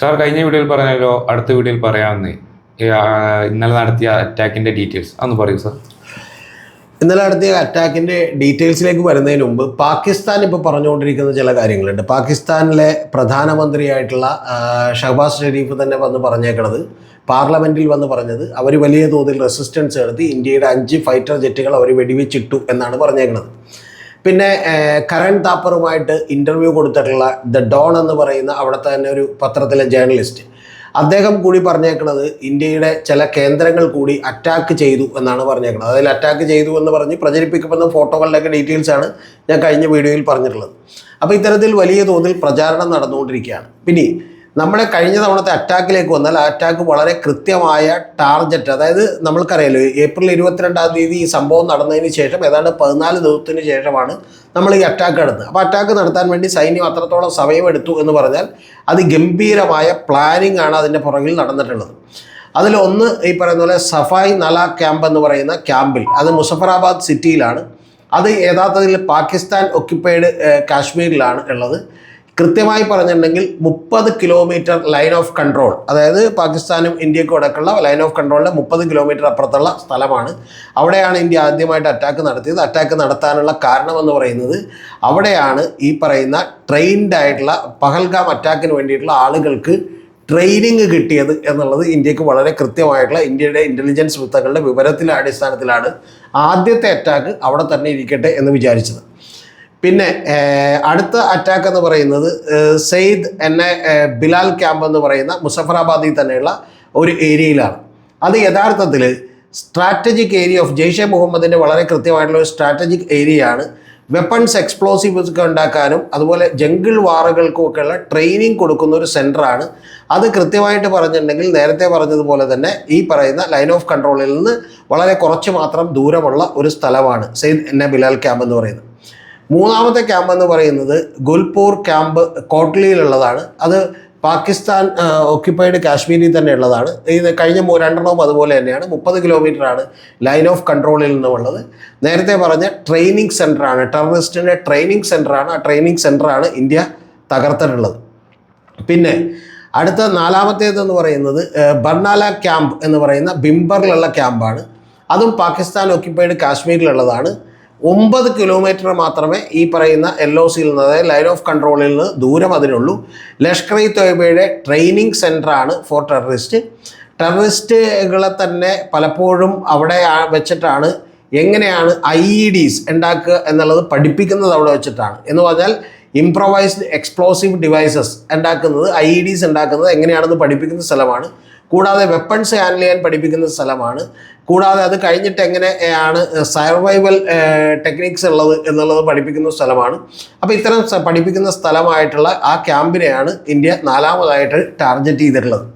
Sir കഴിഞ്ഞ വീഡിയോയിൽ പറഞ്ഞല്ലോ അടുത്ത വീഡിയോയിൽ പറയാമെന്ന്. ഇന്നലെ നടത്തിയ അറ്റാക്കിന്റെ ഡീറ്റെയിൽസ്. അന്ന് പറയൂ സാർ. ഇന്നലെ നടത്തിയ അറ്റാക്കിന്റെ ഡീറ്റെയിൽസിലേക്ക് വരുന്നതിന് മുമ്പ് പാകിസ്ഥാൻ ഇപ്പോൾ പറഞ്ഞുകൊണ്ടിരിക്കുന്ന ചില കാര്യങ്ങളുണ്ട്. പാകിസ്ഥാനിലെ പ്രധാനമന്ത്രിയായിട്ടുള്ള ഷഹബാസ് ഷെരീഫ് തന്നെ വന്ന് പറഞ്ഞേക്കണത് പാർലമെന്റിൽ വന്ന് പറഞ്ഞത് അവർ വലിയ തോതിൽ റെസിസ്റ്റൻസ് നടത്തി ഇന്ത്യയുടെ അഞ്ച് ഫൈറ്റർ ജെറ്റുകൾ അവർ വെടിവെച്ചിട്ടു എന്നാണ് പറഞ്ഞേക്കണത്. പിന്നെ കരൺ താപ്പറുമായിട്ട് ഇന്റർവ്യൂ കൊടുത്തിട്ടുള്ള ദ ഡോൺ എന്ന് പറയുന്ന അവിടുത്തെ തന്നെ ഒരു പത്രത്തിലെ ജേർണലിസ്റ്റ് അദ്ദേഹം കൂടി പറഞ്ഞേക്കുന്നത് ഇന്ത്യയുടെ ചില കേന്ദ്രങ്ങൾ കൂടി അറ്റാക്ക് ചെയ്തു എന്നാണ് പറഞ്ഞേക്കുന്നത് അതിൽ അറ്റാക്ക് ചെയ്തു എന്ന് പറഞ്ഞ് പ്രചരിപ്പിക്കപ്പെടുന്ന ഫോട്ടോകളുടെയൊക്കെ ഡീറ്റെയിൽസാണ് ഞാൻ കഴിഞ്ഞ വീഡിയോയിൽ പറഞ്ഞിട്ടുള്ളത്. അപ്പോൾ ഇത്തരത്തിൽ വലിയ തോതിൽ പ്രചാരണം നടന്നുകൊണ്ടിരിക്കുകയാണ്. പിന്നെ നമ്മുടെ കഴിഞ്ഞ തവണത്തെ അറ്റാക്കിലേക്ക് വന്നാൽ ആ അറ്റാക്ക് വളരെ കൃത്യമായ ടാർഗറ്റ് അതായത് നമ്മൾക്കറിയാലോ ഏപ്രിൽ ഇരുപത്തിരണ്ടാം തീയതി ഈ സംഭവം നടന്നതിന് ശേഷം ഏതാണ്ട് പതിനാല് ദിവസത്തിന് ശേഷമാണ് നമ്മൾ ഈ അറ്റാക്ക് നടത്തുന്നത് അപ്പോൾ അറ്റാക്ക് നടത്താൻ വേണ്ടി സൈന്യം അത്രത്തോളം സമയമെടുത്തു എന്ന് പറഞ്ഞാൽ അത് ഗംഭീരമായ പ്ലാനിംഗ് ആണ് അതിന്റെ പുറകിൽ നടന്നിട്ടുള്ളത്. അതിലൊന്ന് ഈ പറയുന്ന പോലെ സഫായി നല ക്യാമ്പ് എന്ന് പറയുന്ന ക്യാമ്പിൽ അത് മുസഫറാബാദ് സിറ്റിയിലാണ്. അത് യഥാർത്ഥത്തിൽ പാകിസ്ഥാൻ ഒക്യുപ്പൈഡ് കാശ്മീരിലാണ് ഉള്ളത്. കൃത്യമായി പറഞ്ഞിട്ടുണ്ടെങ്കിൽ മുപ്പത് കിലോമീറ്റർ ലൈൻ ഓഫ് കൺട്രോൾ അതായത് പാകിസ്ഥാനും ഇന്ത്യക്കും അടക്കമുള്ള ലൈൻ ഓഫ് കൺട്രോളിന്റെ മുപ്പത് കിലോമീറ്റർ അപ്പുറത്തുള്ള സ്ഥലമാണ്. അവിടെയാണ് ഇന്ത്യ ആദ്യമായിട്ട് അറ്റാക്ക് നടത്തിയത്. അറ്റാക്ക് നടത്താനുള്ള കാരണമെന്ന് പറയുന്നത് അവിടെയാണ് ഈ പറയുന്ന ട്രെയിൻഡ് ആയിട്ടുള്ള പഹൽഗാം അറ്റാക്കിന് വേണ്ടിയിട്ടുള്ള ആളുകൾക്ക് ട്രെയിനിങ് കിട്ടിയത് എന്നുള്ളത് ഇന്ത്യയ്ക്ക് വളരെ കൃത്യമായിട്ടുള്ള ഇന്ത്യയുടെ ഇന്റലിജൻസ് വൃത്തങ്ങളുടെ വിവരത്തിലെ അടിസ്ഥാനത്തിലാണ് ആദ്യത്തെ അറ്റാക്ക് അവിടെ തന്നെ ഇരിക്കട്ടെ എന്ന് വിചാരിച്ചത്. പിന്നെ അടുത്ത അറ്റാക്ക് എന്ന് പറയുന്നത് സെയ്ദ് എന്നെ ബിലാൽ ക്യാമ്പ് എന്ന് പറയുന്ന മുസഫറാബാദിൽ തന്നെയുള്ള ഒരു ഏരിയയിലാണ്. അത് യഥാർത്ഥത്തിൽ സ്ട്രാറ്റജിക് ഏരിയ ഓഫ് ജെയ്ഷെ മുഹമ്മദിന്റെ വളരെ കൃത്യമായിട്ടുള്ള ഒരു സ്ട്രാറ്റജിക് ഏരിയയാണ് വെപ്പൺസ് എക്സ്പ്ലോസീവ്സ് ഒക്കെ ഉണ്ടാക്കാനും അതുപോലെ ജംഗിൾ വാറുകൾക്കും ഒക്കെയുള്ള ട്രെയിനിങ് കൊടുക്കുന്ന ഒരു സെന്ററാണ് അത് കൃത്യമായിട്ട് പറഞ്ഞിട്ടുണ്ടെങ്കിൽ നേരത്തെ പറഞ്ഞതുപോലെ തന്നെ ഈ പറയുന്ന ലൈൻ ഓഫ് കൺട്രോളിൽ നിന്ന് വളരെ കുറച്ച് മാത്രം ദൂരമുള്ള ഒരു സ്ഥലമാണ് സെയ്ദ് എന്ന ബിലാൽ ക്യാമ്പ് എന്ന് പറയുന്നത്. മൂന്നാമത്തെ ക്യാമ്പ് എന്ന് പറയുന്നത് ഗുൽപൂർ ക്യാമ്പ് കോട്ട്ലിയിലുള്ളതാണ്. അത് പാകിസ്ഥാൻ ഓക്യുപ്പൈഡ് കാശ്മീരിൽ തന്നെ ഉള്ളതാണ്. ഇത് കഴിഞ്ഞ രണ്ടെണ്ണവും അതുപോലെ തന്നെയാണ്. മുപ്പത് ആണ് ലൈൻ ഓഫ് കൺട്രോളിൽ നിന്നുമുള്ളത് നേരത്തെ പറഞ്ഞ ട്രെയിനിങ് സെന്ററാണ് ടെററിസ്റ്റിന്റെ ട്രെയിനിങ് സെന്ററാണ് ആ ട്രെയിനിങ് സെന്ററാണ് ഇന്ത്യ തകർത്തിട്ടുള്ളത്. പിന്നെ അടുത്ത നാലാമത്തേതെന്ന് പറയുന്നത് ബർണാല ക്യാമ്പ് എന്ന് പറയുന്ന ബിംബറിലുള്ള ക്യാമ്പാണ് അതും പാകിസ്ഥാൻ ഓക്യുപ്പൈഡ് കാശ്മീരിലുള്ളതാണ്. ഒമ്പത് കിലോമീറ്റർ മാത്രമേ ഈ പറയുന്ന എൽ ഒ സിയിൽ നിന്ന് അതായത് ലൈൻ ഓഫ് കൺട്രോളിൽ നിന്ന് ദൂരം അതിനുള്ളൂ. ലഷ്കർ ഇ തോയ്ബയുടെ ട്രെയിനിങ് സെന്ററാണ് ഫോർ ടെററിസ്റ്റ് ടെററിസ്റ്റുകളെ തന്നെ പലപ്പോഴും അവിടെ വെച്ചിട്ടാണ് എങ്ങനെയാണ് ഐ ഇ ഡിസ് ഉണ്ടാക്കുക എന്നുള്ളത് പഠിപ്പിക്കുന്നത് അവിടെ വെച്ചിട്ടാണ്. എന്ന് പറഞ്ഞാൽ ഇംപ്രൊവൈസ്ഡ് എക്സ്പ്ലോസീവ് ഡിവൈസസ് ഉണ്ടാക്കുന്നത് ഐ ഇ ഡിസ് ഉണ്ടാക്കുന്നത് എങ്ങനെയാണെന്ന് പഠിപ്പിക്കുന്ന സ്ഥലമാണ് കൂടാതെ വെപ്പൺസ് ഹാൻഡിൽ ചെയ്യാൻ പഠിപ്പിക്കുന്ന സ്ഥലമാണ്. കൂടാതെ അത് കഴിഞ്ഞിട്ട് എങ്ങനെയാണ് സർവൈവൽ ടെക്നിക്സ് ഉള്ളത് എന്നുള്ളത് പഠിപ്പിക്കുന്ന സ്ഥലമാണ്. അപ്പോൾ ഇത്തരം പഠിപ്പിക്കുന്ന സ്ഥലമായിട്ടുള്ള ആ ക്യാമ്പിനെയാണ് ഇന്ത്യ നാലാമതായിട്ട് ടാർഗറ്റ് ചെയ്തിട്ടുള്ളത്.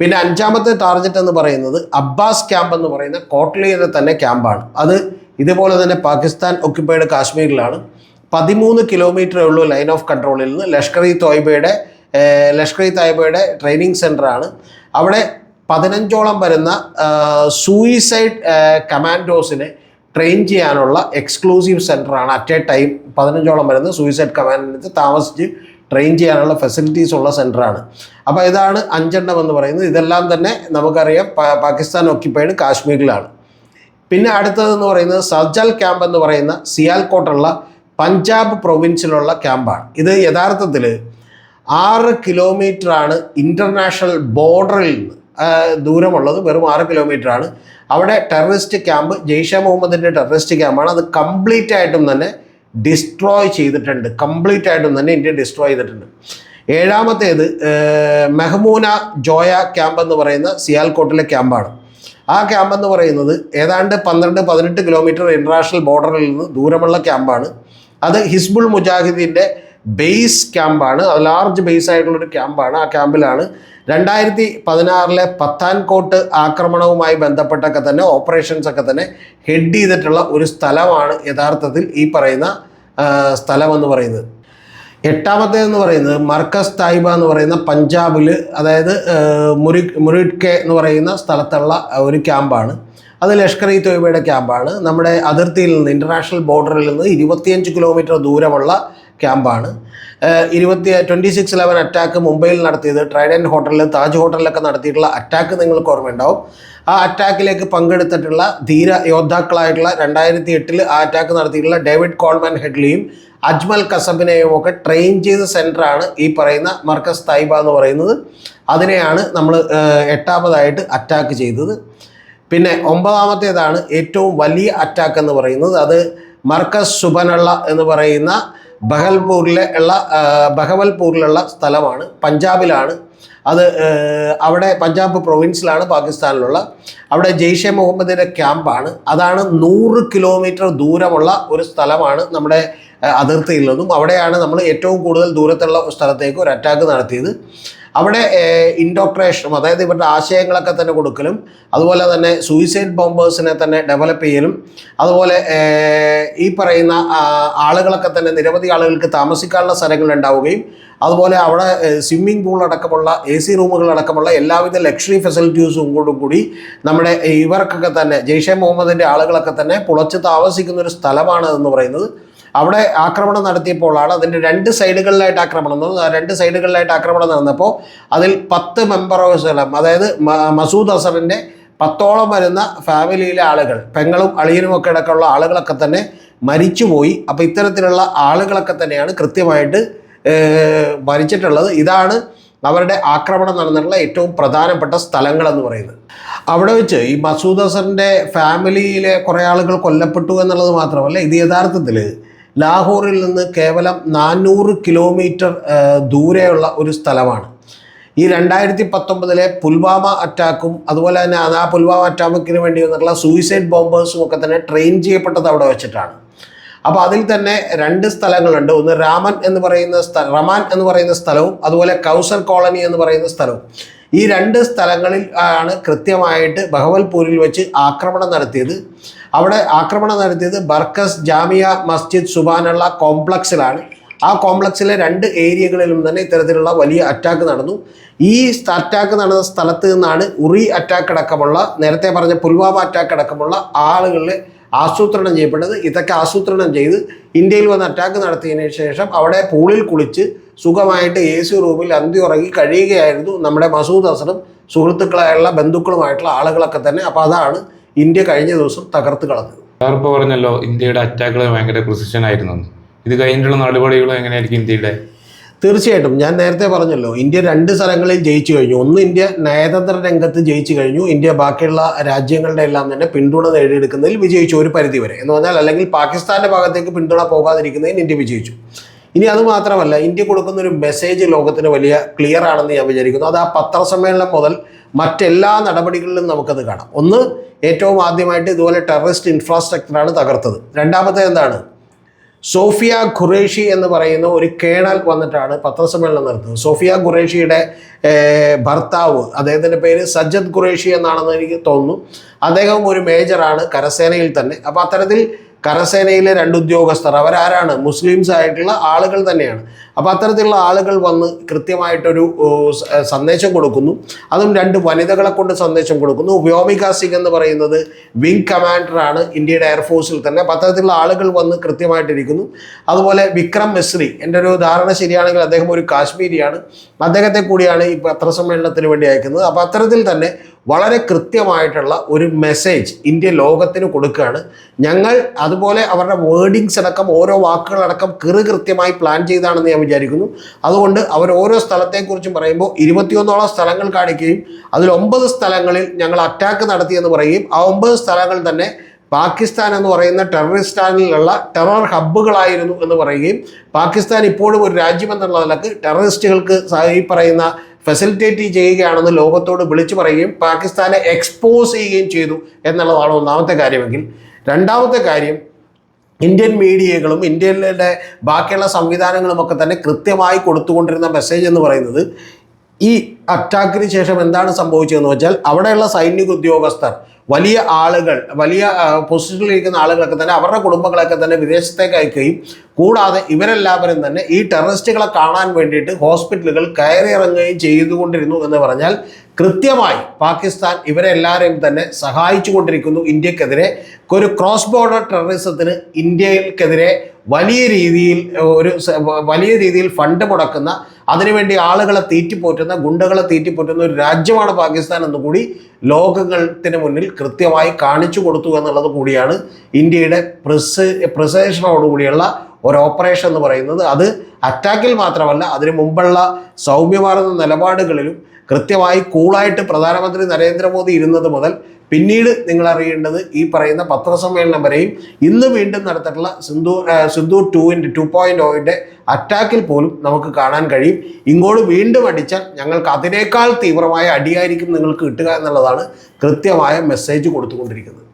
പിന്നെ അഞ്ചാമത്തെ ടാർഗറ്റ് എന്ന് പറയുന്നത് അബ്ബാസ് ക്യാമ്പ് എന്ന് പറയുന്ന കോട്ട്ലിയിലെ തന്നെ ക്യാമ്പാണ്. അത് ഇതുപോലെ തന്നെ പാകിസ്ഥാൻ ഒക്യുപ്പൈഡ് കാശ്മീരിലാണ്. പതിമൂന്ന് കിലോമീറ്ററേ ഉള്ളൂ ലൈൻ ഓഫ് കൺട്രോളിൽ നിന്ന് ലഷ്കർ ഇ തോയ്ബയുടെ ലഷ്കർ ഇ തോയ്ബയുടെ ട്രെയിനിങ് സെന്ററാണ് അവിടെ പതിനഞ്ചോളം വരുന്ന സൂയിസൈഡ് കമാൻഡോസിനെ ട്രെയിൻ ചെയ്യാനുള്ള എക്സ്ക്ലൂസീവ് സെന്ററാണ് അറ്റ് എ ടൈം പതിനഞ്ചോളം വരുന്ന സൂയിസൈഡ് കമാൻഡിനകത്ത് താമസിച്ച് ട്രെയിൻ ചെയ്യാനുള്ള ഫെസിലിറ്റീസ് ഉള്ള സെന്ററാണ് അപ്പോൾ ഇതാണ് അഞ്ചെണ്ണം എന്ന് പറയുന്നത്. ഇതെല്ലാം തന്നെ നമുക്കറിയാം പാകിസ്ഥാൻ ഓക്യുപ്പൈഡ് കാശ്മീരിലാണ്. പിന്നെ അടുത്തതെന്ന് പറയുന്നത് സർജൽ ക്യാമ്പ് എന്ന് പറയുന്ന സിയാൽകോട്ടുള്ള പഞ്ചാബ് പ്രൊവിൻസിലുള്ള ക്യാമ്പാണ് ഇത് യഥാർത്ഥത്തിൽ ആറ് കിലോമീറ്ററാണ് ഇന്റർനാഷണൽ ബോർഡറിൽ നിന്ന് ദൂരമുള്ളത്. വെറും ആറ് കിലോമീറ്ററാണ്. അവിടെ ടെററിസ്റ്റ് ക്യാമ്പ് ജെയ്ഷെ മുഹമ്മദിന്റെ ടെററിസ്റ്റ് ക്യാമ്പാണ്. അത് കംപ്ലീറ്റ് ആയിട്ടും തന്നെ ഡിസ്ട്രോയ് ചെയ്തിട്ടുണ്ട്. കംപ്ലീറ്റ് ആയിട്ടും തന്നെ ഇന്ത്യ ഡിസ്ട്രോയ് ചെയ്തിട്ടുണ്ട്. ഏഴാമത്തേത് മെഹ്മൂന ജോയ ക്യാമ്പ് എന്ന് പറയുന്ന സിയാൽകോട്ടിലെ ക്യാമ്പാണ്. ആ ക്യാമ്പ് എന്ന് പറയുന്നത് ഏതാണ്ട് പന്ത്രണ്ട് പതിനെട്ട് കിലോമീറ്റർ ഇന്റർനാഷണൽ ബോർഡറിൽ നിന്ന് ദൂരമുള്ള ക്യാമ്പാണ്. അത് ഹിസ്ബുൾ മുജാഹിദീന്റെ ബേസ് ക്യാമ്പാണ് ലാർജ് ബേസ് ആയിട്ടുള്ളൊരു ക്യാമ്പാണ് ആ ക്യാമ്പിലാണ് രണ്ടായിരത്തി പതിനാറിലെ പത്താൻകോട്ട് ആക്രമണവുമായി ബന്ധപ്പെട്ടൊക്കെ തന്നെ ഓപ്പറേഷൻസ് ഒക്കെ തന്നെ ഹെഡ് ചെയ്തിട്ടുള്ള ഒരു സ്ഥലമാണ് യഥാർത്ഥത്തിൽ ഈ പറയുന്ന സ്ഥലം എന്ന് പറയുന്നത്. എട്ടാമത്തേതെന്ന് പറയുന്നത് മർക്കസ് തായിബ എന്ന് പറയുന്ന പഞ്ചാബിൽ അതായത് മുരി മുരിഡ്കെ എന്ന് പറയുന്ന സ്ഥലത്തുള്ള ഒരു ക്യാമ്പാണ് അത് ലഷ്കർ ഇ തോയ്ബയുടെ ക്യാമ്പാണ് നമ്മുടെ അതിർത്തിയിൽ നിന്ന് ഇന്റർനാഷണൽ ബോർഡറിൽ നിന്ന് ഇരുപത്തിയഞ്ച് കിലോമീറ്റർ ദൂരമുള്ള ക്യാമ്പാണ്. ഇരുപത്തി ട്വന്റി സിക്സ് ഇലവൻ അറ്റാക്ക് മുംബൈയിൽ നടത്തിയത് ട്രൈഡൻ ഹോട്ടലിൽ താജ് ഹോട്ടലിലൊക്കെ നടത്തിയിട്ടുള്ള അറ്റാക്ക് നിങ്ങൾക്ക് ഓർമ്മയുണ്ടാവും. ആ അറ്റാക്കിലേക്ക് പങ്കെടുത്തിട്ടുള്ള ധീര യോദ്ധാക്കളായിട്ടുള്ള രണ്ടായിരത്തി എട്ടിൽ ആ അറ്റാക്ക് നടത്തിയിട്ടുള്ള ഡേവിഡ് കോൾമാൻ ഹെഡ്ലിയും അജ്മൽ കസബിനെയും ഒക്കെ ട്രെയിൻ ചെയ്ത സെന്ററാണ് ഈ പറയുന്ന മർക്കസ് തൈബ എന്ന് പറയുന്നത്. അതിനെയാണ് നമ്മൾ എട്ടാമതായിട്ട് അറ്റാക്ക് ചെയ്തത്. പിന്നെ ഒമ്പതാമത്തേതാണ് ഏറ്റവും വലിയ അറ്റാക്ക് എന്ന് പറയുന്നത്. അത് മർക്കസ് സുബനുള്ള എന്ന് പറയുന്ന ബഹൽപൂരിലെ ഉള്ള ബഹവൽപൂരിലുള്ള സ്ഥലമാണ് പഞ്ചാബിലാണ്. അത് അവിടെ പഞ്ചാബ് പ്രൊവിൻസിലാണ് പാകിസ്ഥാനിലുള്ള. അവിടെ ജെയ്ഷെ മുഹമ്മദിന്റെ ക്യാമ്പാണ്. അതാണ് നൂറ് കിലോമീറ്റർ ദൂരമുള്ള ഒരു സ്ഥലമാണ് നമ്മുടെ അതിർത്തിയിൽ നിന്നും. അവിടെയാണ് നമ്മൾ ഏറ്റവും കൂടുതൽ ദൂരത്തുള്ള സ്ഥലത്തേക്ക് ഒരു അറ്റാക്ക് നടത്തിയത്. അവിടെ ഇൻഡോക്ട്രേഷനും അതായത് ഇവരുടെ ആശയങ്ങളൊക്കെ തന്നെ കൊടുക്കലും അതുപോലെ തന്നെ സൂയിസൈഡ് ബോംബേഴ്സിനെ തന്നെ ഡെവലപ്പ് ചെയ്യലും അതുപോലെ ഈ പറയുന്ന ആളുകളൊക്കെ തന്നെ നിരവധി ആളുകൾക്ക് താമസിക്കാനുള്ള സ്ഥലങ്ങൾ ഉണ്ടാവുകയും അതുപോലെ അവിടെ സ്വിമ്മിംഗ് പൂൾ അടക്കമുള്ള എ സി റൂമുകൾ അടക്കമുള്ള എല്ലാവിധ ലക്ഷറി ഫെസിലിറ്റീസും കൂടും കൂടി നമ്മുടെ ഇവർക്കൊക്കെ തന്നെ ജെയ്ഷെ മുഹമ്മദിന്റെ ആളുകളൊക്കെ തന്നെ പുളച്ച് താമസിക്കുന്ന ഒരു സ്ഥലമാണ് എന്ന് പറയുന്നത്. അവിടെ ആക്രമണം നടത്തിയപ്പോഴാണ് അതിന്റെ രണ്ട് സൈഡുകളിലായിട്ട് ആക്രമണം രണ്ട് സൈഡുകളിലായിട്ട് ആക്രമണം നടന്നപ്പോൾ അതിൽ പത്ത് മെമ്പർ ഓഫ് സ്ഥലം അതായത് മസൂദ് അസറിന്റെ പത്തോളം വരുന്ന ഫാമിലിയിലെ ആളുകൾ പെങ്ങളും അളിയനും ഒക്കെ അടക്കമുള്ള ആളുകളൊക്കെ തന്നെ മരിച്ചുപോയി. അപ്പോൾ ഇത്തരത്തിലുള്ള ആളുകളൊക്കെ തന്നെയാണ് കൃത്യമായിട്ട് മരിച്ചിട്ടുള്ളത്. ഇതാണ് അവരുടെ ആക്രമണം നടന്നിട്ടുള്ള ഏറ്റവും പ്രധാനപ്പെട്ട സ്ഥലങ്ങൾ എന്ന് പറയുന്നത്. അവിടെ വെച്ച് ഈ മസൂദ് അസറിന്റെ ഫാമിലിയിലെ കുറേ ആളുകൾ കൊല്ലപ്പെട്ടു എന്നുള്ളത് മാത്രമല്ല ഇത് യഥാർത്ഥത്തിൽ ലാഹോറിൽ നിന്ന് കേവലം നാനൂറ് കിലോമീറ്റർ ദൂരെയുള്ള ഒരു സ്ഥലമാണ്. ഈ രണ്ടായിരത്തി പത്തൊമ്പതിലെ പുൽവാമ അറ്റാക്കും അതുപോലെ തന്നെ ആ പുൽവാമ അറ്റാക്കിന് വേണ്ടി വന്നിട്ടുള്ള സൂയിസൈഡ് ബോംബേഴ്സും ഒക്കെ തന്നെ ട്രെയിൻ ചെയ്യപ്പെട്ടത് അവിടെ വെച്ചിട്ടാണ്. അപ്പോൾ അതിൽ തന്നെ രണ്ട് സ്ഥലങ്ങളുണ്ട്. ഒന്ന് രാമൻ എന്ന് പറയുന്ന സ്ഥലം റമാൻ എന്ന് പറയുന്ന സ്ഥലവും അതുപോലെ കൗസർ കോളനി എന്ന് പറയുന്ന സ്ഥലവും. ഈ രണ്ട് സ്ഥലങ്ങളിൽ ആണ് കൃത്യമായിട്ട് ബഹവൽപൂരിൽ വെച്ച് ആക്രമണം നടത്തിയത്. അവിടെ ആക്രമണം നടത്തിയത് ബർക്കസ് ജാമിയ മസ്ജിദ് സുബാനുള്ള കോംപ്ലക്സിലാണ്. ആ കോംപ്ലക്സിലെ രണ്ട് ഏരിയകളിലും തന്നെ ഇത്തരത്തിലുള്ള വലിയ അറ്റാക്ക് നടന്നു. ഈ അറ്റാക്ക് നടന്ന സ്ഥലത്ത് നിന്നാണ് ഉറി അറ്റാക്ക് അടക്കമുള്ള നേരത്തെ പറഞ്ഞ പുൽവാമ അറ്റാക്ക് അടക്കമുള്ള ആളുകളിൽ ആസൂത്രണം ചെയ്യപ്പെട്ടത്. ഇതൊക്കെ ആസൂത്രണം ചെയ്ത് ഇന്ത്യയിൽ വന്ന് അറ്റാക്ക് നടത്തിയതിന് ശേഷം അവിടെ പൂളിൽ കുളിച്ച് സുഖമായിട്ട് എ സി റൂമിൽ അന്തി ഉറങ്ങി കഴിയുകയായിരുന്നു നമ്മുടെ മസൂദ് അസറും സുഹൃത്തുക്കളായുള്ള ബന്ധുക്കളുമായിട്ടുള്ള ആളുകളൊക്കെ തന്നെ. അപ്പോൾ അതാണ് ഇന്ത്യ കഴിഞ്ഞ ദിവസം തകർത്ത് കളഞ്ഞത്. സാർ ഇപ്പോൾ പറഞ്ഞല്ലോ ഇന്ത്യയുടെ അറ്റാക്കുകൾ ഭയങ്കര പ്രിസിഷൻ ആയിരുന്നു ഇത് കഴിഞ്ഞിട്ടുള്ള നടപടികളും എങ്ങനെയായിരിക്കും ഇന്ത്യയുടെ? തീർച്ചയായിട്ടും. ഞാൻ നേരത്തെ പറഞ്ഞല്ലോ ഇന്ത്യ രണ്ട് സ്ഥലങ്ങളിൽ ജയിച്ചു കഴിഞ്ഞു. ഒന്ന് ഇന്ത്യ നയതന്ത്ര രംഗത്ത് ജയിച്ചു കഴിഞ്ഞു. ഇന്ത്യ ബാക്കിയുള്ള രാജ്യങ്ങളുടെ എല്ലാം തന്നെ പിന്തുണ നേടിയെടുക്കുന്നതിൽ വിജയിച്ചു ഒരു പരിധിവരെ എന്ന് പറഞ്ഞാൽ അല്ലെങ്കിൽ പാകിസ്ഥാന്റെ ഭാഗത്തേക്ക് പിന്തുണ പോകാതിരിക്കുന്നതിന് ഇന്ത്യ വിജയിച്ചു. ഇനി അത് മാത്രമല്ല ഇന്ത്യ കൊടുക്കുന്ന ഒരു മെസ്സേജ് ലോകത്തിന് വലിയ ക്ലിയർ ആണെന്ന് ഞാൻ വിചാരിക്കുന്നു. അത് ആ പത്രസമ്മേളനം മുതൽ മറ്റെല്ലാ നടപടികളിലും നമുക്കത് കാണാം. ഒന്ന് ഏറ്റവും ആദ്യമായിട്ട് ഇതുപോലെ ടെററിസ്റ്റ് ഇൻഫ്രാസ്ട്രക്ചറാണ് തകർത്തത്. രണ്ടാമത്തെ എന്താണ്? സോഫിയ ഖുറേഷി എന്ന് പറയുന്ന ഒരു കേണൽ വന്നിട്ടാണ് പത്രസമ്മേളനം നടത്തുന്നത്. സോഫിയ ഖുറേഷിയുടെ ഭർത്താവ് അദ്ദേഹത്തിന്റെ പേര് സജ്ജദ് ഖുറേഷി എന്നാണെന്ന് എനിക്ക് തോന്നുന്നു. അദ്ദേഹം ഒരു മേജറാണ് കരസേനയിൽ തന്നെ. അപ്പോൾ അത്തരത്തിൽ കരസേനയിലെ രണ്ട് ഉദ്യോഗസ്ഥർ അവരാരാണ്? മുസ്ലിംസ് ആയിട്ടുള്ള ആളുകൾ തന്നെയാണ്. അപ്പോൾ അത്തരത്തിലുള്ള ആളുകൾ വന്ന് കൃത്യമായിട്ടൊരു സന്ദേശം കൊടുക്കുന്നു. അതും രണ്ട് വനിതകളെ കൊണ്ട് സന്ദേശം കൊടുക്കുന്നു. വ്യോമിക സിംഗ് എന്ന് പറയുന്നത് വിംഗ് കമാൻഡറാണ് ഇന്ത്യയുടെ എയർഫോഴ്സിൽ തന്നെ. അപ്പോൾ അത്തരത്തിലുള്ള ആളുകൾ വന്ന് കൃത്യമായിട്ടിരിക്കുന്നു. അതുപോലെ വിക്രം മിശ്രി എന്റെ ഒരു ധാരണ ശരിയാണെങ്കിൽ അദ്ദേഹം ഒരു കാശ്മീരിയാണ്. അദ്ദേഹത്തെ കൂടിയാണ് ഈ പത്രസമ്മേളനത്തിന് വേണ്ടി അയക്കുന്നത്. അപ്പോൾ അത്തരത്തിൽ തന്നെ വളരെ കൃത്യമായിട്ടുള്ള ഒരു മെസ്സേജ് ഇന്ത്യ ലോകത്തിന് കൊടുക്കുകയാണ്. ഞങ്ങൾ അതുപോലെ അവരുടെ വേർഡിങ്സ് അടക്കം ഓരോ വാക്കുകളടക്കം കൃ കൃത്യമായി പ്ലാൻ ചെയ്താണെന്ന് ഞാൻ വിചാരിക്കുന്നു. അതുകൊണ്ട് അവർ ഓരോ സ്ഥലത്തെക്കുറിച്ചും പറയുമ്പോൾ ഇരുപത്തിയൊന്നോളം സ്ഥലങ്ങൾ കാണിക്കുകയും അതിൽ ഒമ്പത് സ്ഥലങ്ങളിൽ ഞങ്ങൾ അറ്റാക്ക് നടത്തിയെന്ന് പറയുകയും ആ ഒമ്പത് സ്ഥലങ്ങൾ തന്നെ പാകിസ്ഥാൻ എന്ന് പറയുന്ന ടെററിസ്റ്റാനിലുള്ള ടെറർ ഹബ്ബുകളായിരുന്നു എന്ന് പറയുകയും പാകിസ്ഥാൻ ഇപ്പോഴും ഒരു രാജ്യമെന്നുള്ള നിലയ്ക്ക് ടെററിസ്റ്റുകൾക്ക് ഈ പറയുന്ന ഫെസിലിറ്റേറ്റ് ചെയ്യുകയാണെന്ന് ലോകത്തോട് വിളിച്ചു പറയുകയും പാകിസ്ഥാനെ എക്സ്പോസ് ചെയ്യുകയും ചെയ്തു എന്നുള്ളതാണ് ഒന്നാമത്തെ കാര്യമെങ്കിൽ. രണ്ടാമത്തെ കാര്യം ഇന്ത്യൻ മീഡിയകളും ഇന്ത്യയിലെ ബാക്കിയുള്ള സംവിധാനങ്ങളും ഒക്കെ തന്നെ കൃത്യമായി കൊടുത്തുകൊണ്ടിരുന്ന മെസ്സേജ് എന്ന് പറയുന്നത് ഈ അറ്റാക്കിന് ശേഷം എന്താണ് സംഭവിച്ചതെന്ന് വെച്ചാൽ അവിടെയുള്ള സൈനിക ഉദ്യോഗസ്ഥർ വലിയ ആളുകൾ വലിയ പൊസിഷനിലിരിക്കുന്ന ആളുകളൊക്കെ തന്നെ അവരുടെ കുടുംബങ്ങളൊക്കെ തന്നെ വിദേശത്തേക്ക് അയക്കുകയും കൂടാതെ ഇവരെല്ലാവരും തന്നെ ഈ ടെററിസ്റ്റുകളെ കാണാൻ വേണ്ടിയിട്ട് ഹോസ്പിറ്റലുകൾ കയറിയിറങ്ങുകയും ചെയ്തുകൊണ്ടിരുന്നു എന്ന് പറഞ്ഞാൽ കൃത്യമായി പാകിസ്ഥാൻ ഇവരെല്ലാവരെയും തന്നെ സഹായിച്ചു കൊണ്ടിരിക്കുന്നു ഇന്ത്യക്കെതിരെ ഒരു ക്രോസ് ബോർഡർ ടെററിസത്തിന് ഇന്ത്യക്കെതിരെ വലിയ രീതിയിൽ ഒരു വലിയ രീതിയിൽ ഫണ്ട് മുടക്കുന്ന അതിനുവേണ്ടി ആളുകളെ തീറ്റിപ്പോറ്റുന്ന ഗുണ്ടകളെ തീറ്റിപ്പോറ്റുന്ന ഒരു രാജ്യമാണ് പാകിസ്ഥാൻ എന്ന് കൂടി ലോകത്തിന് മുന്നിൽ കൃത്യമായി കാണിച്ചു കൊടുത്തു എന്നുള്ളത് കൂടിയാണ് ഇന്ത്യയുടെ പ്രസ് പ്രിസേഷനോടുകൂടിയുള്ള ഒരു ഓപ്പറേഷൻ എന്ന് പറയുന്നത് അത് അറ്റാക്കിൽ മാത്രമല്ല അതിനു മുമ്പുള്ള സൗമ്യമാർന്ന നിലപാടുകളിലും കൃത്യമായി കൂളായിട്ട് പ്രധാനമന്ത്രി നരേന്ദ്രമോദി ഇരുന്നത് മുതൽ പിന്നീട് നിങ്ങൾ അറിയേണ്ടത് ഈ പറയുന്ന പത്രസമ്മേളനം വരെയും ഇന്ന് വീണ്ടും നടത്തിയിട്ടുള്ള സിന്ധു സിന്ധു ടൂവിന്റെ ടു പോയിന്റ് ഓയിന്റെ അറ്റാക്കിൽ പോലും നമുക്ക് കാണാൻ കഴിയും. ഇങ്ങോട്ട് വീണ്ടും അടിച്ചാൽ ഞങ്ങൾക്ക് അതിനേക്കാൾ തീവ്രമായ അടിയായിരിക്കും നിങ്ങൾക്ക് കിട്ടുക എന്നുള്ളതാണ് കൃത്യമായ മെസ്സേജ് കൊടുത്തുകൊണ്ടിരിക്കുന്നത്.